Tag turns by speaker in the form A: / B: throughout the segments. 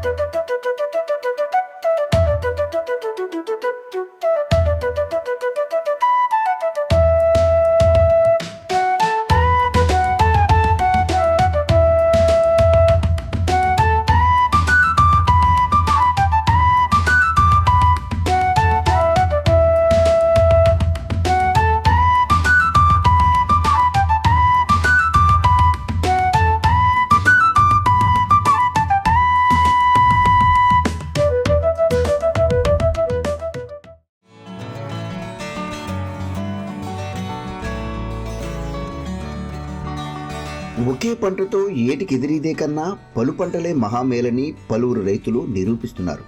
A: Thank you. ఒకే పంటతో ఏటికి ఎదిరిదే కన్నా పలు పంటలే మహామేలని పలువురు రైతులు నిరూపిస్తున్నారు.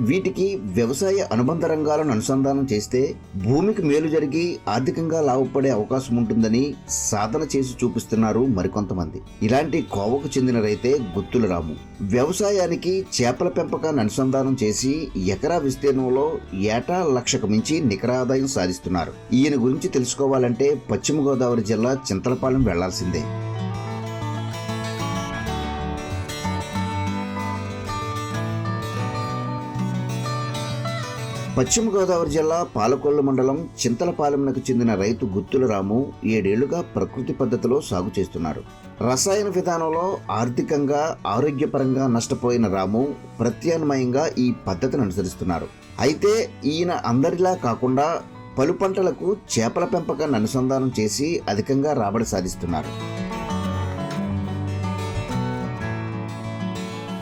A: వీటికి వ్యవసాయ అనుబంధ రంగాలను అనుసంధానం చేస్తే భూమికి మేలు జరిగి ఆర్థికంగా లాభపడే అవకాశం ఉంటుందని సాధన చేసి చూపిస్తున్నారు మరికొంతమంది. ఇలాంటి కోవకు చెందిన రైతే గుత్తుల రాము. వ్యవసాయానికి చేపల పెంపకాన్ని అనుసంధానం చేసి ఎకరా విస్తీర్ణంలో ఏటా లక్షకు మించి నికర ఆదాయం సాధిస్తున్నారు. ఈయన గురించి తెలుసుకోవాలంటే పశ్చిమ గోదావరి జిల్లా చింతలపాలెం వెళ్ళాల్సిందే. పశ్చిమ గోదావరి జిల్లా పాలకొల్లు మండలం చింతలపాలెంకు చెందిన రైతు గుత్తుల రాము ఏడేళ్ళుగా ప్రకృతి పద్ధతిలో సాగు చేస్తున్నారు. రసాయన విధానంలో ఆర్థికంగా ఆరోగ్యపరంగా నష్టపోయిన రాము ప్రత్యామ్నాయంగా ఈ పద్ధతిని అనుసరిస్తున్నారు. అయితే ఈయన అందరిలా కాకుండా పలు పంటలకు చేపల పెంపకాన్ని అనుసంధానం చేసి అధికంగా రాబడి సాధిస్తున్నారు.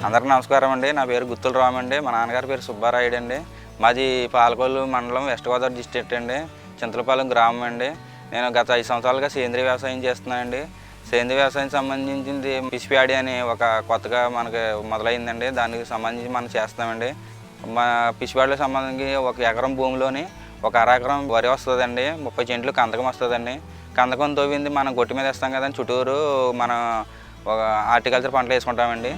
B: అందరికీ నమస్కారం అండి. నా పేరు గుత్తుల రాము అండి. మా నాన్నగారి పేరు సుబ్బారాయుడు అండి. మాది పాలకొల్లు మండలం వెస్ట్ గోదావరి డిస్ట్రిక్ట్ అండి. చింతలపాలెం గ్రామం అండి. నేను గత ఐదు సంవత్సరాలుగా సేంద్రీయ వ్యవసాయం చేస్తున్నానండి. సేంద్రీయ వ్యవసాయం సంబంధించింది పిసిపిఆడి అని ఒక కొత్తగా మనకి మొదలైందండి. దానికి సంబంధించి మనం చేస్తామండి మా పిసిపాడిలో సంబంధించి ఒక ఎకరం భూమిలోని ఒక అర ఎకరం వరి వస్తుందండి. ముప్పై చెంట్లు కందకం వస్తుందండి. కందకం తవ్వింది మనం గొట్టి మీద వేస్తాం కదండి. చుట్టూరు మనం ఒక హార్టికల్చర్ పంటలు వేసుకుంటామండి.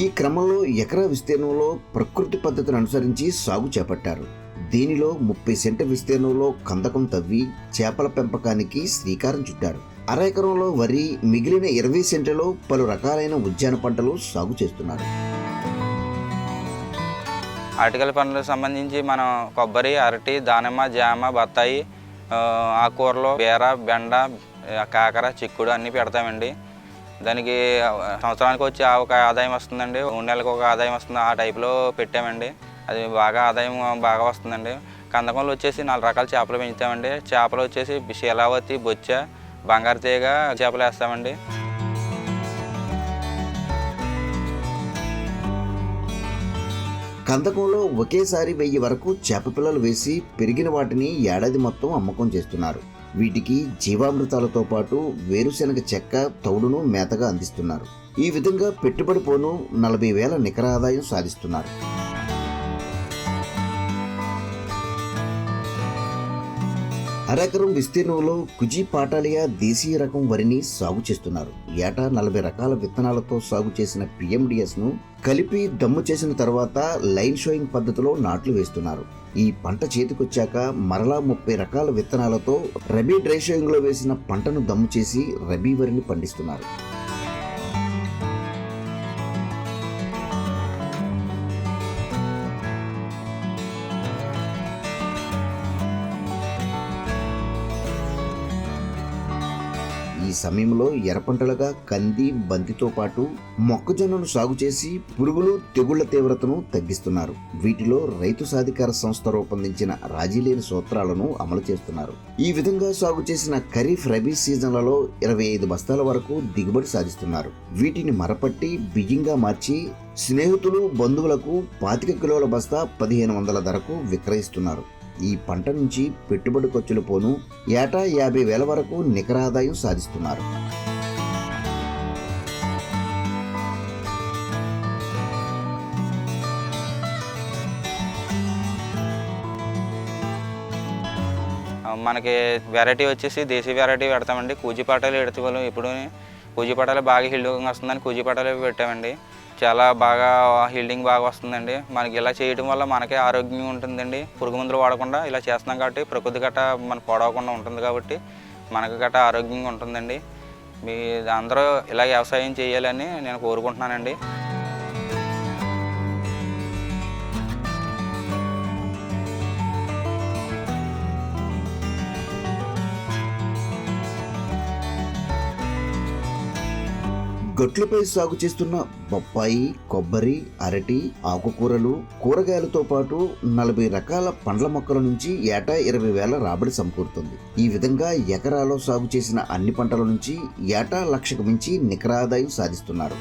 A: ఈ క్రమంలో ఎకరా విస్తీర్ణంలో ప్రకృతి పద్ధతిని అనుసరించి సాగు చేపట్టారు. దీనిలో ముప్పై సెంట విస్తీర్ణంలో కందకం తవ్వి చేపల పెంపకానికి శ్రీకారం చుట్టారు. అర ఎకరంలో వరి మిగిలిన ఇరవై సెంట్లలో పలు రకాలైన ఉద్యాన పంటలు సాగు చేస్తున్నారు.
B: ఆర్టికల్ పంటలకు సంబంధించి మనం కొబ్బరి అరటి దానిమ్మ జామ బత్తాయి ఆకుకూరలు బీర బెండ కాకర చిక్కుడు అన్నీ పెడతామండి. దానికి సంవత్సరానికి వచ్చి ఆ ఒక ఆదాయం వస్తుందండి. మూడు నెలలకు ఒక ఆదాయం వస్తుంది. ఆ టైప్లో పెట్టామండి. అది బాగా ఆదాయం బాగా వస్తుందండి. కందకంలో వచ్చేసి నాలుగు రకాల చేపలు పెంచుతామండి. చేపలు వచ్చేసి శీలావతి బొచ్చ బంగారు తీగ చేపలు వేస్తామండి.
A: కందకంలో ఒకేసారి వెయ్యి వరకు చేప పిల్లలు వేసి పెరిగిన వాటిని ఏడాది మొత్తం అమ్మకం చేస్తున్నారు. వీటికి జీవామృతాలతో పాటు వేరుశెనగ చెక్క తౌడును మేతగా అందిస్తున్నారు. ఈ విధంగా పెట్టుబడి పోను నలభై వేల నికర ఆదాయం సాధిస్తున్నారు. అరెకరం విస్తీర్ణంలో కుజీ పాటాలియా దేశీయ రకం వరిని సాగు చేస్తున్నారు. ఏటా నలభై రకాల విత్తనాలతో సాగు చేసిన పిఎండిఎస్ను కలిపి దమ్ము చేసిన తర్వాత లైన్ షోయింగ్ పద్ధతిలో నాట్లు వేస్తున్నారు. ఈ పంట చేతికొచ్చాక మరలా ముప్పై రకాల విత్తనాలతో రబీ డ్రై షోయింగ్లో వేసిన పంటను దమ్ము చేసి రబీ వరిని పండిస్తున్నారు. సమయంలో ఎర్రపంటలుగా కంది బంతితో పాటు మొక్కజొన్నను సాగు చేసి పురుగులు తెగుళ్ళ తీవ్రతను తగ్గిస్తున్నారు. వీటిలో రైతు సాధికార సంస్థ రూపొందించిన రాజీలేని సూత్రాలను అమలు చేస్తున్నారు. ఈ విధంగా సాగు చేసిన ఖరీఫ్ రబీ సీజన్లలో ఇరవై ఐదు బస్తాల వరకు దిగుబడి సాధిస్తున్నారు. వీటిని మరపట్టి బియ్యంగా మార్చి స్నేహితులు బంధువులకు పాతిక కిలోల బస్తా పదిహేను వందల ధరకు విక్రయిస్తున్నారు. ఈ పంట నుంచి పెట్టుబడి ఖర్చులు పోను ఏటా యాభై వేల వరకు నికర ఆదాయం సాధిస్తున్నారు.
B: మనకి వెరైటీ వచ్చేసి దేశీ వెరైటీ పెడతామండి. కూజిపాటాలు పెడతాం ఇప్పుడు కూజిపాటాలు బాగా హిల్డింగ్ వస్తుందని కూజిపాటాలు పెట్టామండి. చాలా బాగా హీల్డింగ్ బాగా వస్తుందండి. మనకి ఇలా చేయడం వల్ల మనకే ఆరోగ్యం ఉంటుందండి. పురుగు మందులు వాడకుండా ఇలా చేస్తున్నాం కాబట్టి ప్రకృతి గట్ట మన పొడవకుండా ఉంటుంది కాబట్టి మనకు గట్ట ఆరోగ్యంగా ఉంటుందండి. మీ అందరూ ఇలా వ్యవసాయం చేయాలని నేను కోరుకుంటున్నానండి.
A: గట్లపై సాగు చేస్తున్న బొప్పాయి కొబ్బరి అరటి ఆకుకూరలు కూరగాయలతో పాటు నలభై రకాల పండ్ల మొక్కల నుంచి ఏటా ఇరవై వేల రాబడి సమకూరుతుంది. ఈ విధంగా ఎకరాలో సాగు చేసిన అన్ని పంటల నుంచి ఏటా లక్షకు మించి నికర ఆదాయం సాధిస్తున్నారు.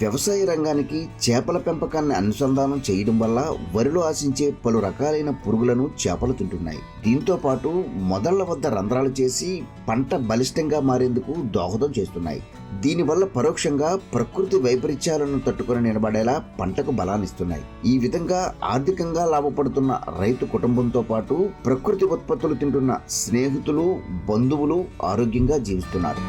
A: వ్యవసాయ రంగానికి చేపల పెంపకాన్ని అనుసంధానం చేయడం వల్ల వరిలో ఆశించే పలు రకాలైన పురుగులను చేపలు తింటున్నాయి. దీంతో పాటు మొదళ్ళ వద్ద రంధ్రాలు చేసి పంట బలిష్టంగా మారేందుకు దోహదం చేస్తున్నాయి. దీనివల్ల పరోక్షంగా ప్రకృతి వైపరీత్యాలను తట్టుకుని నిలబడేలా పంటకు బలాన్నిస్తున్నాయి ఈ విధంగా ఆర్థికంగా లాభపడుతున్న రైతు కుటుంబంతో పాటు ప్రకృతి ఉత్పత్తులు తింటున్న స్నేహితులు బంధువులు ఆరోగ్యంగా జీవిస్తున్నారు.